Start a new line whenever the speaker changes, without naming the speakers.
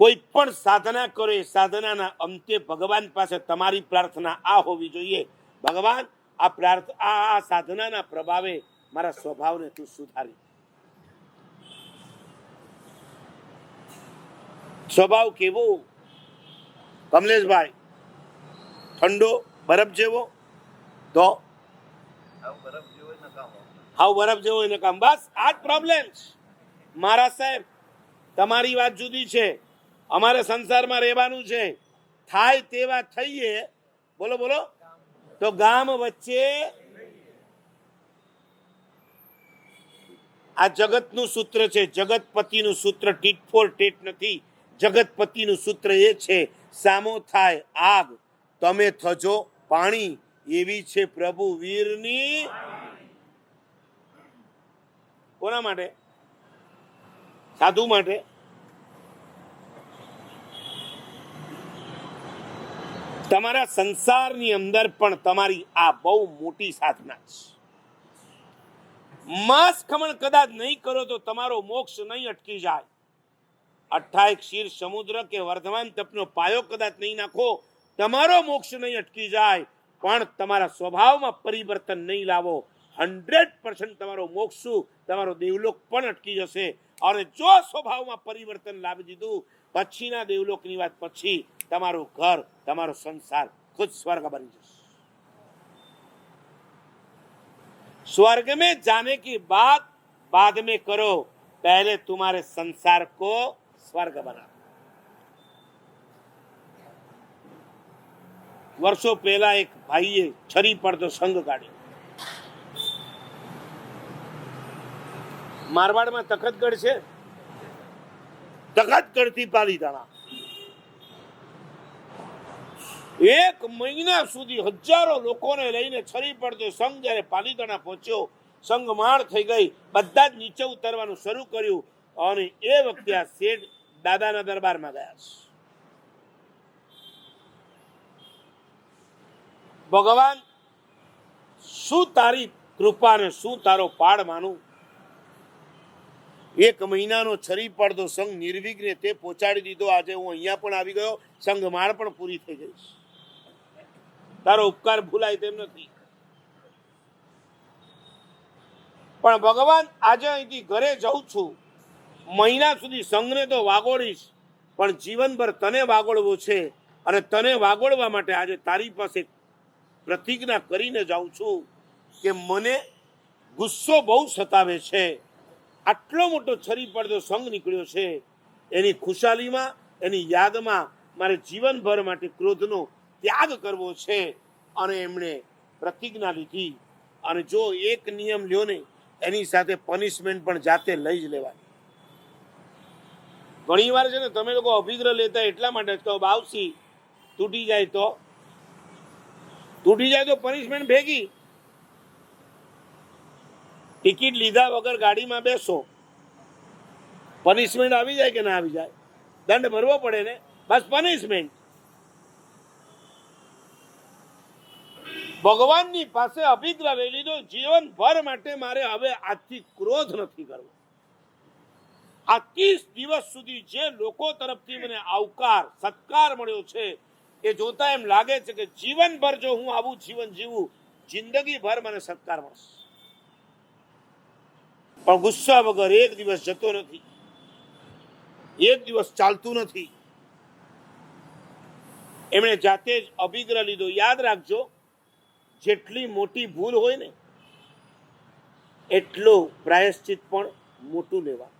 કોઈ પણ સાધના કરો એ સાધનાના અંતે ભગવાન પાસે તમારી પ્રાર્થના આ હોવી જોઈએ. ભગવાન, આ પ્રાર્થ, આ સાધનાના પ્રભાવે મારા સ્વભાવને તું સુધારી. સ્વભાવ કેવો? કમલેશભાઈ, ઠંડો, બરફ જેવો? તો? હાવ બરફ જેવો એને કામ. બસ, આ જ પ્રોબ્લેમ મારા સાહેબ, તમારી વાત જુદી છે. અમારે સંસારમાં રહેવાનું છે. થાય તેવા થઈએ. બોલો બોલો. તો ગામ વચ્ચે આ જગતનું સૂત્ર છે. જગતપતિનું સૂત્ર ટીટ ફોર ટેટ નથી. જગતપતિનું સૂત્ર એ છે, સામો થાય આગ. તમે થજો પાણી. એવી છે પ્રભુ વીરની કોના માટે? સાધુ માટે? તમારા સંસારની અંદર પણ તમારી આ બહુ મોટી સાધના છે. માંસ ખમણ કદાચ નહીં કરો તો તમારો મોક્ષ નહીં અટકી જાય. અઠ્ઠાઈ ક્ષીર સમુદ્ર કે વર્ધમાન તપનો પાયો કદાચ નહીં નાખો, તમારો મોક્ષ નહીં અટકી જાય. પણ તમારા સ્વભાવમાં પરિવર્તન નહીં લાવો. હંડ્રેડ પર્સન્ટ તમારો મોક્ષ શું તમારો દેવલોક પણ અટકી જશે અને જો સ્વભાવમાં પરિવર્તન લાવી દીધું પછીના દેવલોકની વાત પછી તમારું ઘર તમારો સંસાર ખુદ સ્વર્ગ બની જશે स्वर्ग में जाने की बात बाद में करो पहले तुम्हारे संसार को स्वर्ग बना વર્ષો પહેલા એક ભાઈએ છરી પડતો સંઘ કાઢ્યો મારવાડમાં તખતગઢ છે? તખતગઢથી પાલીતાણા એક મહિના સુધી હજારો લોકોને લઈને છરી પડતો સંઘ જ્યારે પાલીતાણા પહોંચ્યો, સંઘ માળ થઈ ગઈ, બધા જ નીચે ઉતરવાનું શરૂ કર્યું અને એ વખતે આ શેઠ દાદાના દરબારમાં ગયા છે. ભગવાન, શું તારી કૃપા ને શું તારો પાડ માનું? એક મહિનાનો છરી પડદો સંઘ નિર્વિઘ્ને તે પહોંચાડી દીધો. આજે હું અહીંયા પણ આવી ગયો. સંઘ માળ પણ પૂરી થઈ ગઈ તારો ઉપકાર ભૂલાય તેમ નથી. પણ ભગવાન, આજે અહીંથી ઘરે જઉં છું. મહિના સુધી સંઘને તો વાગોડીશ પણ જીવનભર તને વાગોળવો છે અને તને વાગોળવા માટે આજે તારી પાસે પ્રતિજ્ઞા કરીને જાઉં છું કે મને ગુસ્સો બહુ સતાવે છે. આટલો મોટો છરી પડતો સંગ નીકળ્યો છે. એની ખુશાલીમાં, એની યાદમાં મારે જીવનભર માટે ક્રોધનો ત્યાગ કરવો છે. અને એમણે પ્રતિજ્ઞા લીધી. અને જો એક નિયમ લ્યો ને, એની સાથે પનિશમેન્ટ પણ જાતે લઈ જ લેવાની. ઘણી વાર છે ને, તમે લોકો અભિગ્રહ લેતા એટલા માટે જ કહો, બાવસી, તૂટી જાય તો? તૂટી જાય તો પનિશમેન્ટ ભેગી. ટિકિટ લીધા વગર ગાડીમાં બેસો. પનિશમેન્ટ આવી જાય કે ના આવી જાય? દંડ ભરવો પડે ને? બસ પનિશમેન્ટ ભગવાનની પાસે લઈ લીધો જીવનભર માટે મારે હવે આજથી ક્રોધ નથી કરવો. આ ત્રીસ દિવસ સુધી જે લોકો તરફથી મને આવકાર, સત્કાર મળ્યો છે, એ જોતા એમ લાગે છે કે જીવનભર જો હું આવું જીવન જીવું જિંદગી ભર મને સત્કાર મળશે. પણ ગુસ્સા વગર એક દિવસ જતો નથી. એક દિવસ ચાલતું નથી. એમણે જાતે જ અભિગ્રહ લીધો. યાદ રાખજો, જેટલી મોટી ભૂલ હોય ને, એટલો પ્રાયશ્ચિત પણ મોટું લેવા.